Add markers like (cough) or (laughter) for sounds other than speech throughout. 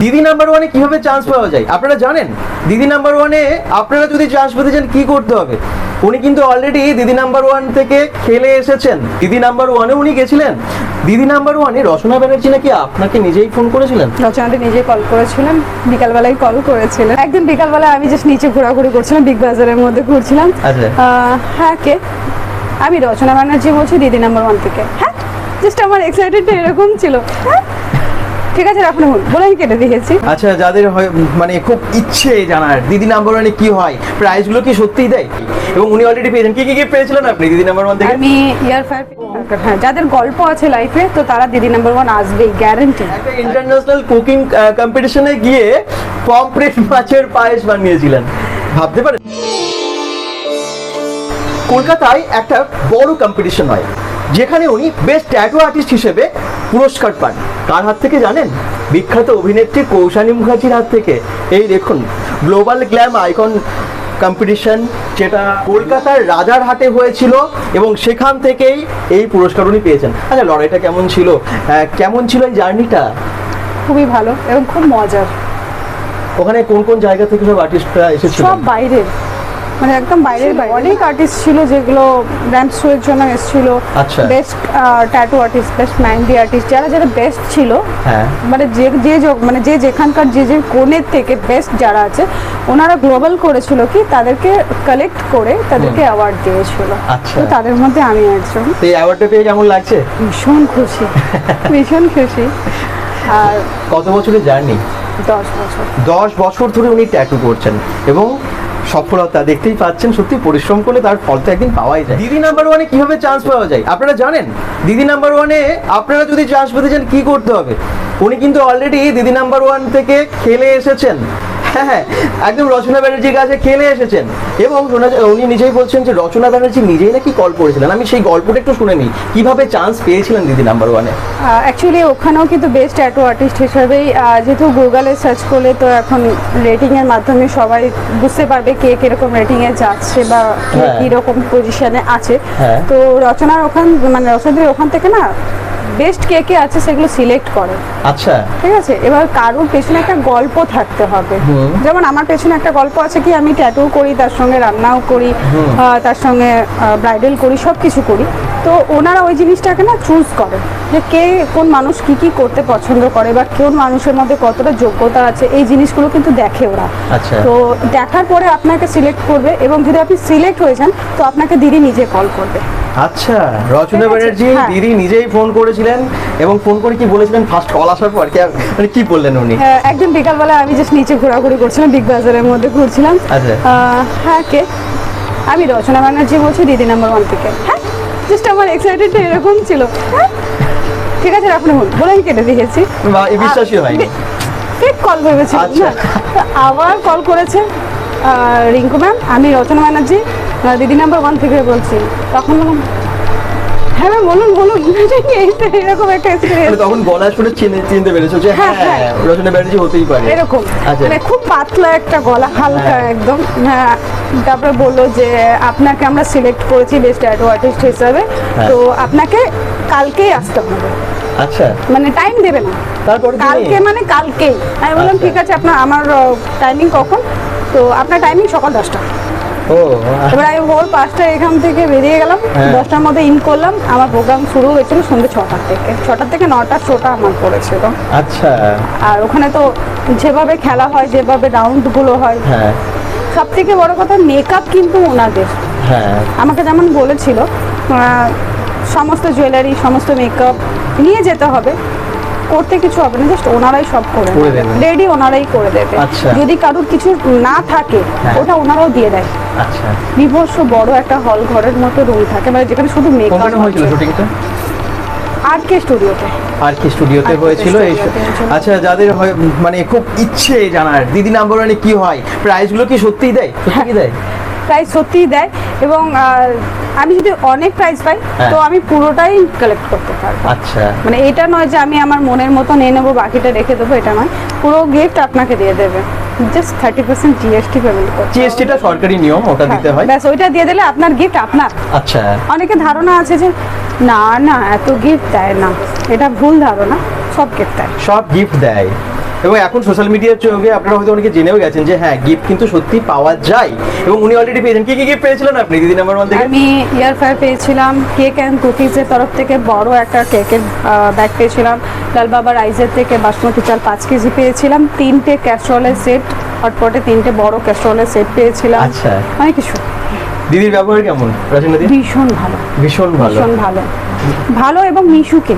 দিদি নাম্বার ওয়ানে কীভাবে চান্স পাওয়া যায়? আপনারা জানেন? দিদি নাম্বার ওয়ানে আপনারা যদি চান্স পেতে চান কি করতে হবে? উনি কিন্তু অলরেডি দিদি নাম্বার ওয়ান থেকে খেলে এসেছেন। দিদি নাম্বার ওয়ানে উনি গেছিলেন। দিদি নাম্বার ওয়ানে রচনা ব্যানার্জি নাকি আপনাকে নিজেই ফোন করেছিলেন? রচনাদি নিজেই কল করেছিলেন বিকালবেলায় কল করেছিলেন। একদিন বিকালবেলায় আমি জাস্ট নিচে ঘোরাঘুরি করছিলাম বিগ বাজারের মধ্যে ঘুরছিলাম। আচ্ছা। হ্যাঁ কে? আমি রচনা ব্যানার্জি বলছি দিদি নাম্বার ওয়ান থেকে। হ্যাঁ জাস্ট আমার এক্সাইটেডটা এরকম ছিল। হ্যাঁ ঠিক আছে রাখুন বলে আমি কেটে দিয়েছি। আচ্ছা যাদের হয়- মানে খুব ইচ্ছে জানার দিদি নাম্বার ওয়ানে কি হয় প্রাইজগুলো কি সত্যিই দেয়? এবং উনি অলরেডি পেয়েছেন কি কি গিফট পেয়েছিলেন আপনি দিদি নাম্বার ওয়ান থেকে? আমি ইয়ার ফায়ার হ্যাঁ যাদের গল্প আছে লাইফে তো তারা দিদি নাম্বার ওয়ান আসবেই গ্যারেন্টি একটা ইন্টারন্যাশনাল কুকিং কম্পিটিশনে গিয়ে পমপ্লেট মাছের পায়েস বানিয়েছিলেন। ভাবতে পারেন? কলকাতায় একটা বড় কম্পিটিশন হয় যেখানে উনি বেস্ট ট্যাটু আর্টিস্ট হিসেবে পুরস্কার পান। কার হাত থেকে জানেন? বিখ্যাত অভিনেত্রী কৌশানী মুখার্জির হাত থেকে। এই দেখুন গ্লোবাল গ্ল্যাম আইকন কম্পিটিশন যেটা কলকাতার রাজারহাটে হয়েছিল এবং সেখান থেকেই এই পুরস্কার উনি পেয়েছেন। আচ্ছা লড়াইটা কেমন ছিল? কেমন ছিল এই জার্নিটা? খুবই ভালো এবং খুব মজার। ওখানে কোন কোন জায়গা থেকে সব আর্টিস্টরা এসেছিল সব বাইরের। মানে একদম বাইরের বাইরে। অনেক আর্টিস্ট ছিল যেগুলো র্যাম্প শো এর জন্য এসেছিল। আচ্ছা। Best tattoo artist best mehndi artist যারা যারা বেস্ট ছিল হ্যাঁ। মানে যে যে মানে যে যেখানকার যে যে কোণের থেকে বেস্ট যারা আছে ওনারা গ্লোবাল করেছিল কি তাদেরকে কালেক্ট করে তাদেরকে অ্যাওয়ার্ড দিয়েছিল। আচ্ছা। তো তাদের মধ্যে আমি একজন। তো এই অ্যাওয়ার্ডটা পেয়ে কেমন লাগছে? ভীষণ খুশি। (laughs) ভীষণ খুশি। আর কত বছরের জার্নি দশ বছর। দশ বছর ধরে উনি ট্যাটু করছেন এবং সফলতা দেখতেই পাচ্ছেন, সত্যি পরিশ্রম করলে তার ফল তো একদিন পাওয়াই যায়। দিদি নাম্বার ওয়ানে কীভাবে চান্স পাওয়া যায়? আপনারা জানেন, দিদি নাম্বার ওয়ানে আপনারা যদি চান্স পেতে চান, কি করতে হবে? উনি কিন্তু অলরেডি দিদি নাম্বার ওয়ান থেকে খেলে এসেছেন। হ্যাঁ হ্যাঁ একদম রচনা ব্যানার্জির কাছে খেলে এসেছেন। এবং উনি নিজেই বলছেন যে রচনা ব্যানার্জি নিজেই নাকি কল করেছিলেন। আমি সেই গল্পটা একটু শুনে নিই। কীভাবে চান্স পেয়েছিলেন দিদি নাম্বার ওয়ানে অ্যাকচুয়ালি ওখানেও কিন্তু বেস্ট ট্যাটু আর্টিস্ট হিসেবেই যেহেতু গুগলে সার্চ করলে তো এখন রেটিংয়ের মাধ্যমে সবাই বুঝতে পারবে কে কীরকম রেটিংয়ে যাচ্ছে বা কে হ্যাঁ। কীরকম পজিশনে আছে। তো রচনার ওখান মানে রচনাদের ওখান থেকে না বেস্ট কে কে আছে সেগুলো সিলেক্ট করে। আচ্ছা। ঠিক আছে? এবার কারোর পেছনে একটা গল্প থাকতে হবে। যেমন আমার পেছনে একটা গল্প আছে কি আমি ট্যাটু করি তার সঙ্গে রান্নাও করি তার সঙ্গে ব্রাইডাল করি সব কিছু করি। তো ওনারা ওই জিনিসটাকে না চুজ করে যে কে কোন মানুষ কি কি করতে পছন্দ করে বা কোন মানুষের মধ্যে কতটা যোগ্যতা আছে এই জিনিসগুলো কিন্তু দেখে ওরা। আচ্ছা। তো দেখার পরে আপনাকে সিলেক্ট করবে এবং যদি আপনি সিলেক্ট হয়ে যান তো আপনাকে দিদি নিজে কল করবে। আচ্ছা রচনা ব্যানার্জি হ্যাঁ। দিদি নিজেই ফোন করেছিলেন এবং ফোন করে কি বলেছিলেন? ফার্স্ট কল আসার পর কি- মানে কি বললেন উনি? হ্যাঁ, একদিন বিকালবেলা আমি জাস্ট নিচে ঘোরাঘুরি করছিলাম বিগ বাজারের মধ্যে ঘুরছিলাম। আচ্ছা। হ্যাঁ কে? আমি রচনা ব্যানার্জি বলছি দিদি নাম্বার ওয়ান থেকে। হ্যাঁ জাস্ট আমার এক্সাইটেডটা এরকম ছিল। হ্যাঁ ঠিক আছে রাখুন বলে আমি কেটে দিয়েছি বিশ্বাসই হয়নি। ফেক কল ভেবেছিলাম আচ্ছা। আবার কল করেছে রিঙ্কু ম্যাম আমি রচনা ব্যানার্জি। দিদি নাম্বার ওয়ান থেকে বলছি। তখন হ্যাঁ ম্যাম বলুন এরকম একটা মানে এক্সপিরিয়েন্স তখন গলা শুনে চিনে- চিনতে পেরেছ যে হ্যাঁ, হ্যাঁ হ্যাঁ। ব্যানার্জি হতেই পারে। এরকম। আচ্ছা। মানে খুব পাতলা একটা গলা হালকা হ্যাঁ। একদম। হ্যাঁ। তারপরে বলল যে আপনাকে আমরা সিলেক্ট করেছি বেস্ট ট্যাটু আর্টিস্ট হিসাবে। তো আপনাকে কালকেই আসতে হবে। আচ্ছা। মানে টাইম দেবে না। তারপরে? কালকে মানে কালকেই। আমি বললাম আচ্ছা। ঠিক আছে আপনার আমার টাইমিং কখন? তো আপনার টাইমিং সকাল দশটা। এবার আমি ভোর পাঁচটা এখান থেকে বেরিয়ে গেলাম হ্যাঁ। দশটার মধ্যে ইন করলাম আমার প্রোগ্রাম শুরু হয়েছিল সন্ধ্যে ছটার থেকে। ছটার থেকে নটার শোটা আমার পড়েছিল। আচ্ছা। আর ওখানে তো যেভাবে খেলা হয় যেভাবে রাউন্ডগুলো হয় হ্যাঁ। সব থেকে বড় কথা মেকআপ কিন্তু ওনাদের। হ্যাঁ। আমাকে যেমন বলেছিল সমস্ত জুয়েলারি সমস্ত মেকআপ নিয়ে যেতে হবে। করতে কিছু হবে না জাস্ট ওনারাই সব করে দেবে। রেডি ওনারাই করে দেবে। আচ্ছা। যদি কারোর কিছু না থাকে হ্যাঁ। ওটা ওনারাও দিয়ে দেয়। আচ্ছা। বিভৎস বড় একটা হল ঘরের মতো রুম থাকে মানে যেখানে শুধু মেকআপ হয়েছিল শুটিংটা? আর্ট কে স্টুডিওতে আর কি স্টুডিওতে হয়েছিল এই আচ্ছা যাদের হয় মানে খুব ইচ্ছে জানার দিদি নাম্বার ওয়ানে কি হয় প্রাইজগুলো কি সত্যিই দেয়? সত্যি কি দেয়? প্রাইস সত্যিই দেয় এবং আমি যদি অনেক প্রাইস পাই হ্যাঁ। তো আমি পুরোটাই কালেক্ট করতে পারব। আচ্ছা। মানে এটা নয় যে আমি আমার মনের মতো নিয়ে নেব বাকিটা রেখে দেবো এটা নয়। পুরো গিফট আপনাকে দিয়ে দেবে। Just thirty percent GST payment করতে। জিএসটিটা সরকারি নিয়ম ওটা দিতে হয়। ব্যাস ওইটা দিয়ে দিলে আপনার গিফট আপনার। আচ্ছা। অনেকে ধারণা আছে যে না না এত গিফট দেয় না। এটা ভুল ধারণা সব গিফট দেয়। সব গিফট দেয়। এবং এখন সোশ্যাল মিডিয়ার চোখে আপনারা হয়তো অনেকে জেনেও গেছেন যে হ্যাঁ গিফট কিন্তু সত্যি পাওয়া যায়। এবং উনি অলরেডি পেয়েছেন। কি কি গিফট পেয়েছিলেন আপনি দিদি নাম্বার ওয়ান থেকে? আমি ইয়ার ফায়ার পেয়েছিলাম কেক অ্যান্ড কুকিজের তরফ থেকে বড় একটা কেকের ব্যাগ পেয়েছিলাম। লাল বাবা রাইসের থেকে বাসমতি চাল পাঁচ কেজি পেয়েছিলাম। তিনটে ক্যাস্ট্রলের সেট হটপটে তিনটে বড় ক্যাস্ট্রলের সেট পেয়েছিলাম। আচ্ছা। অনেক কিছু। দিদির ব্যবহার কেমন? ভীষণ ভালো। ভীষণ ভালো। ভীষণ ভালো। ভালো এবং মিশুকে।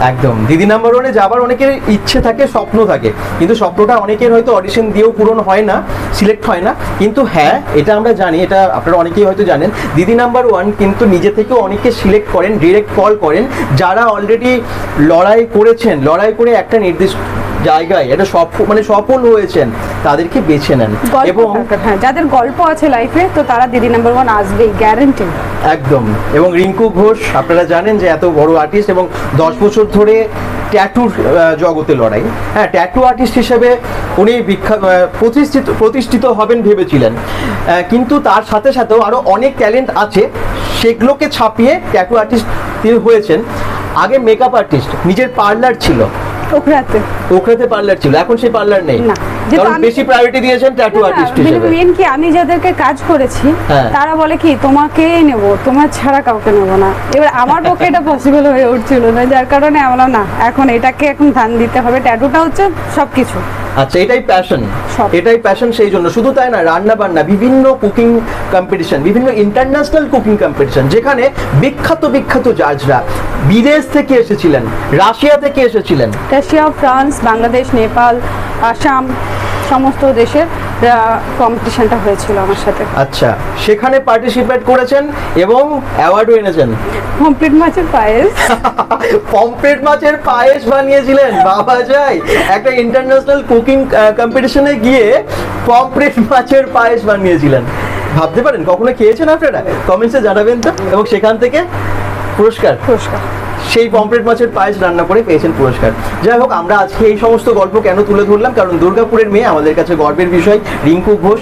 একদম। দিদি নাম্বার ওয়ানে যাবার অনেকের ইচ্ছে থাকে, স্বপ্ন থাকে। কিন্তু স্বপ্নটা অনেকের হয়তো অডিশন দিয়েও পূরণ হয় না সিলেক্ট হয় না। কিন্তু হ্যাঁ এটা আমরা জানি, এটা আপনারা অনেকেই হয়তো জানেন। দিদি নাম্বার ওয়ান কিন্তু নিজে থেকেও অনেকে সিলেক্ট করেন ডিরেক্ট কল করেন। যারা অলরেডি লড়াই করেছেন, লড়াই করে একটা নির্দিষ্ট জায়গায় এটা সফল মানে সফল হয়েছেন তাদেরকে বেছে নেন। এবং হ্যাঁ যাদের গল্প আছে লাইফে তো তারা দিদি নাম্বার ওয়ান আসবেই গ্যারেন্টি একদম। এবং রিঙ্কু ঘোষ আপনারা জানেন যে এত বড় আর্টিস্ট এবং দশ বছর ধরে ট্যাটুর জগতে লড়াই। হ্যাঁ ট্যাটু আর্টিস্ট হিসেবে উনি বিখ্যাত প্রতিষ্ঠিত প্রতিষ্ঠিত হবেন ভেবেছিলেন। কিন্তু তার সাথে সাথেও আরও অনেক ট্যালেন্ট আছে সেগুলোকে ছাপিয়ে ট্যাটু আর্টিস্ট হয়েছেন। আগে মেকআপ আর্টিস্ট নিজের পার্লার ছিল। ওখরাতে ওখরাতে পার্লার ছিল এখন সেই পার্লার নেই। না, কারণ বেশি প্রায়োরিটি দিয়েছেন ট্যাটু আর্টিস্ট হিসেবে। মেন কি আমি যাদেরকে কাজ করেছি হ্যাঁ। তারা বলে কি তোমাকে নেব তোমার ছাড়া কাউকে নেব না। এবার আমার পক্ষে এটা পসিবল হয়ে উঠছিল না যার কারণে আমরা না এখন এটাকে এখন ধান দিতে হবে। ট্যাটুটা হচ্ছে সবকিছু। আচ্ছা এটাই প্যাশন এটাই প্যাশন সেই জন্য। শুধু তাই না রান্না বান্না বিভিন্ন কুকিং কম্পিটিশন বিভিন্ন ইন্টারন্যাশনাল কুকিং কম্পিটিশন যেখানে বিখ্যাত বিখ্যাত জাজরা বিদেশ থেকে এসেছিলেন রাশিয়া থেকে এসেছিলেন। রাশিয়া ফ্রান্স বাংলাদেশ নেপাল আসাম সমস্ত দেশের কম্পিটিশনটা হয়েছিল আমার সাথে। আচ্ছা সেখানে পার্টিসিপেট করেছেন এবং অ্যাওয়ার্ডও এনেছেন। কমপ্লিট মাছের পায়েস। (laughs) পমফ্রেট মাছের পায়েস বানিয়েছিলেন বাবা যায়। একটা ইন্টারন্যাশনাল কুকিং কম্পিটিশনে গিয়ে পমফ্রেট মাছের পায়েস বানিয়েছিলেন। ভাবতে পারেন কখনো খেয়েছেন আপনারা? কমেন্টসে জানাবেন তো এবং সেখান থেকে পুরস্কার। পুরস্কার। সেই পমফ্রেট মাছের পায়েস রান্না করে পেয়েছেন পুরস্কার। যাই হোক আমরা আজকে এই সমস্ত গল্প কেন তুলে ধরলাম? কারণ দুর্গাপুরের মেয়ে আমাদের কাছে গর্বের বিষয় রিঙ্কু ঘোষ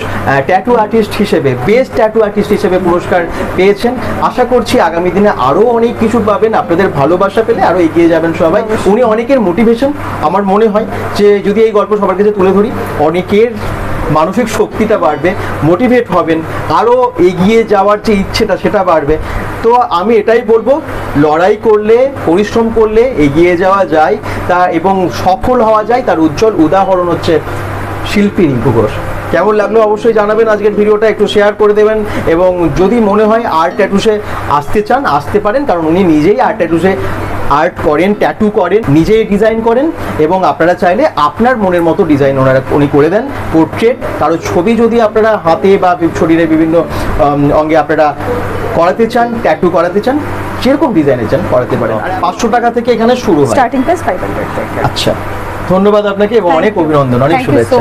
ট্যাটু আর্টিস্ট হিসেবে বেস্ট ট্যাটু আর্টিস্ট হিসেবে পুরস্কার পেয়েছেন। আশা করছি আগামী দিনে আরও অনেক কিছু পাবেন। আপনাদের ভালোবাসা পেলে আরও এগিয়ে যাবেন সবাই। উনি অনেকের মোটিভেশন আমার মনে হয় যে যদি এই গল্প সবার কাছে তুলে ধরি অনেকের মানসিক শক্তিটা বাড়বে মোটিভেট হবেন আরও এগিয়ে যাওয়ার যে ইচ্ছেটা সেটা বাড়বে। তো আমি এটাই বলব, লড়াই করলে, পরিশ্রম করলে এগিয়ে যাওয়া যায়, তা এবং সফল হওয়া যায়, তার উজ্জ্বল উদাহরণ হচ্ছে শিল্পী রিঙ্কু ঘোষ। কেমন লাগল অবশ্যই জানাবেন, আজকের ভিডিওটা একটু শেয়ার করে দেবেন, এবং যদি মনে হয় আর্ট ট্যাটুসে আসতে চান, আসতে পারেন, কারণ উনি নিজেই আর্ট ট্যাটুসে আর্ট করেন ট্যাটু করেন নিজেই ডিজাইন করেন এবং আপনারা চাইলে আপনার মনের মতো ডিজাইন ওনারা উনি করে দেন। পোর্ট্রেট কারও ছবি যদি আপনারা হাতে বা শরীরে বিভিন্ন অঙ্গে আপনারা করাতে চান ট্যাটু করাতে চান যেরকম ডিজাইনের চান করাতে পারেন। পাঁচশো টাকা থেকে এখানে শুরু হয়। স্টার্টিং প্রাইস ফাইভ হান্ড্রেড আচ্ছা। ধন্যবাদ আপনাকে এবং অনেক অভিনন্দন অনেক শুভেচ্ছা।